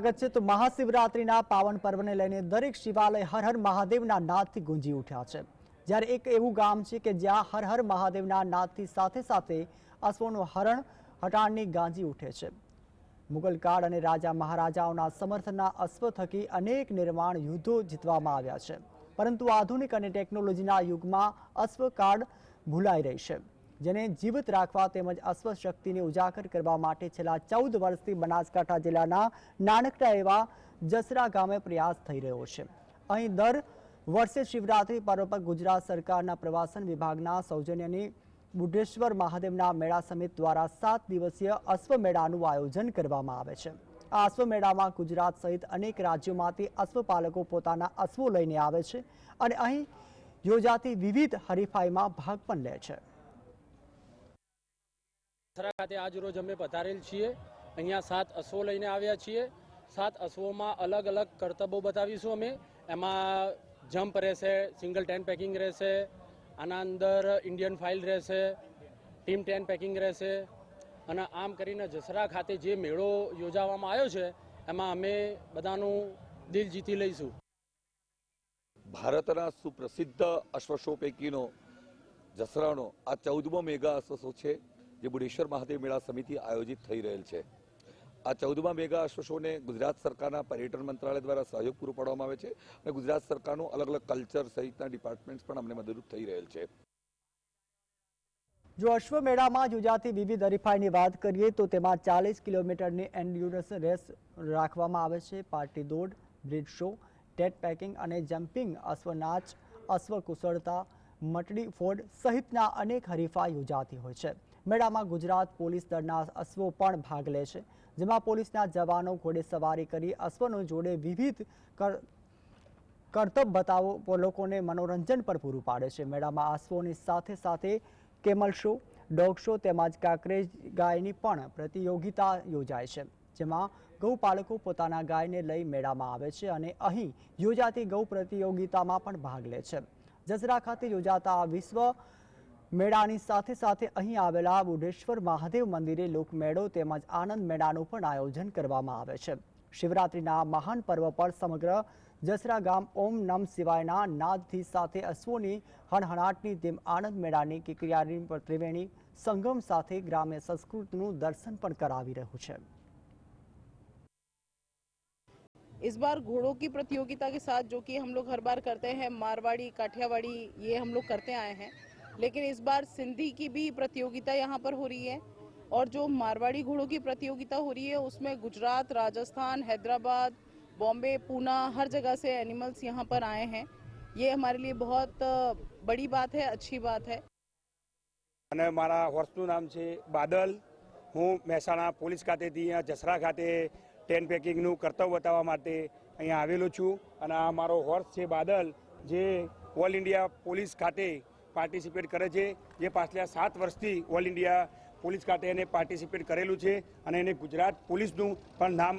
સ્વાગત છે. તો મહાશિવરાત્રિના પાવન પર્વને લઈને દરેક શિવાલય હર હર મહાદેવના નાદથી ગુંજી ઉઠ્યા છે. જ્યારે એક એવું ગામ છે કે જ્યાં હર હર મહાદેવના નાદથી સાથે સાથે અશ્વનું હરણ હટાણની ગાંજી ઉઠે છે. મુગલ કાળ અને રાજા મહારાજાઓના સમર્થનના અશ્વ થકી અનેક નિર્માણ યુદ્ધો જીતવામાં આવ્યા છે. પરંતુ આધુનિક અને ટેકનોલોજીના યુગમાં અશ્વ કાળ ભૂલાઈ રહી છે. જેને જીવિત રાખવા તેમજ અશ્વ શક્તિને ઉજાગર કરવા માટે છેલ્લા ચૌદ વર્ષથી બનાસકાંઠા જિલ્લાના નાનકડા એવા જસરા ગામે પ્રયાસ થઈ રહ્યો છે. અહીં દર વર્ષે શિવરાત્રી પર્વ પર ગુજરાત સરકારના પ્રવાસન વિભાગના સૌજન્યની બુઢેશ્વર મહાદેવના મેળા સમિતિ દ્વારા સાત દિવસીય અશ્વ મેળાનું આયોજન કરવામાં આવે છે. આ અશ્વ મેળામાં ગુજરાત સહિત અનેક રાજ્યોમાંથી અશ્વપાલકો પોતાના અશ્વો લઈને આવે છે અને અહીં યોજાતી વિવિધ હરીફાઈમાં ભાગ પણ લે છે. દસરા ખાતે આજ રોજ અમે પધારેલ છીએ. અહીંયા સાત અશ્વો લઈને આવ્યા છીએ. સાત અશ્વોમાં અલગ અલગ કરતબો બતાવીશું અમે. એમાં જમ્પ રહેશે, સિંગલ ટેન પેકિંગ રહેશે, આના અંદર ઇન્ડિયન ફાઇલ રહેશે, ટીમ ટેન પેકિંગ રહેશે. અને આમ કરીને જસરા ખાતે જે મેળો યોજાવામાં આવ્યો છે, એમાં અમે બધાનું દિલ જીતી લઈશું. ભારતના સુપ્રસિદ્ધ અશ્વશો પૈકીનો જસરાનો આ ચૌદમો મેગા અશ્વશો છે. જે બુડેશ્વર મહાદેવ મેળા સમિતિ આયોજિત થઈ રહેલ છે. આ ચૌદમા મેગા અશ્વશોને ગુજરાત સરકારના પર્યટન મંત્રાલય દ્વારા સહયોગ પૂરો પાડવામાં આવે છે અને ગુજરાત સરકારનું અલગ અલગ કલ્ચર સહિતના ડિપાર્ટમેન્ટ્સ પણ અમને મદદરૂપ થઈ રહેલ છે. જો અશ્વ મેળામાં યોજાતી વિવિધ હરીફાઈની વાત કરીએ તો તેમાં ચાલીસ કિલોમીટરની એન્ડ્યુરન્સ રેસ રાખવામાં આવે છે. પાર્ટી દોડ, બ્રિજ શો, ટેટ પેકિંગ અને જમ્પિંગ, અશ્વનાચ અશ્વ કુશળતા મટડી ફોડ સહિતના અનેક હરીફાઈ યોજાતી હોય છે. મેળામાં ગુજરાત પોલીસ દળના અશ્વો પણ ભાગ લે છે, જેમાં પોલીસના જવાનો ઘોડે સવારી કરી અશ્વનો જોડે વિવિધ કર કરતબ બતાવો લોકોને મનોરંજન પણ પૂરું પાડે છે. મેળામાં અશ્વોની સાથે સાથે કેમલ શો, ડોગ શો તેમજ કાંકરેજ ગાયની પણ પ્રતિયોગિતા યોજાય છે, જેમાં ગૌપાલકો પોતાના ગાયને લઈ મેળામાં આવે છે અને અહીં યોજાતી ગૌ પ્રતિયોગિતામાં પણ ભાગ લે છે. જસરા ખાતે યોજાતા આ વિશ્વ મેળાની સાથે સાથે અહીં આવેલા બુઢેશ્વર મહાદેવ મંદિરે લોકમેળો તેમજ આનંદ મેળાનું પણ આયોજન કરવામાં આવે છે શિવરાત્રિના મહાન પર્વ પર સમગ્ર જસરા ગામ ઓમ નમ શિવાયના નાદથી સાથે અશ્વોની હણહણાટની તેમ આનંદ મેળાની કિકિયારી ત્રિવેણી સંગમ સાથે ગ્રામ્ય સંસ્કૃતિનું દર્શન પણ કરાવી રહ્યું છે इस बार घोड़ों की प्रतियोगिता के साथ जो कि हम लोग हर बार करते हैं मारवाड़ी काठियावाड़ी ये हम लोग करते आए हैं लेकिन इस बार सिंधी की भी प्रतियोगिता यहाँ पर हो रही है और जो मारवाड़ी घोड़ों की प्रतियोगिता हो रही है उसमें गुजरात राजस्थान हैदराबाद बॉम्बे पूना हर जगह से एनिमल्स यहाँ पर आए हैं ये हमारे लिए बहुत अ, बड़ी बात है अच्छी बात है અને મારા હોર્સનું નામ છે બાદલ હું મહેસાણા પોલીસ ખાતેથી અહીંયા જસરા ખાતે ટેન પેકિંગનું કર્તવ્ય બતાવવા માટે અહીંયા આવેલો છું અને આ મારો હોર્સ છે બાદલ જે ઓલ ઇન્ડિયા પોલીસ ખાતે પાર્ટિસિપેટ કરે છે, જે પાછલા સાત વર્ષથી ઓલ ઇન્ડિયા પોલીસ ખાતે એને પાર્ટિસિપેટ કરેલું છે અને એને ગુજરાત પોલીસનું પણ નામ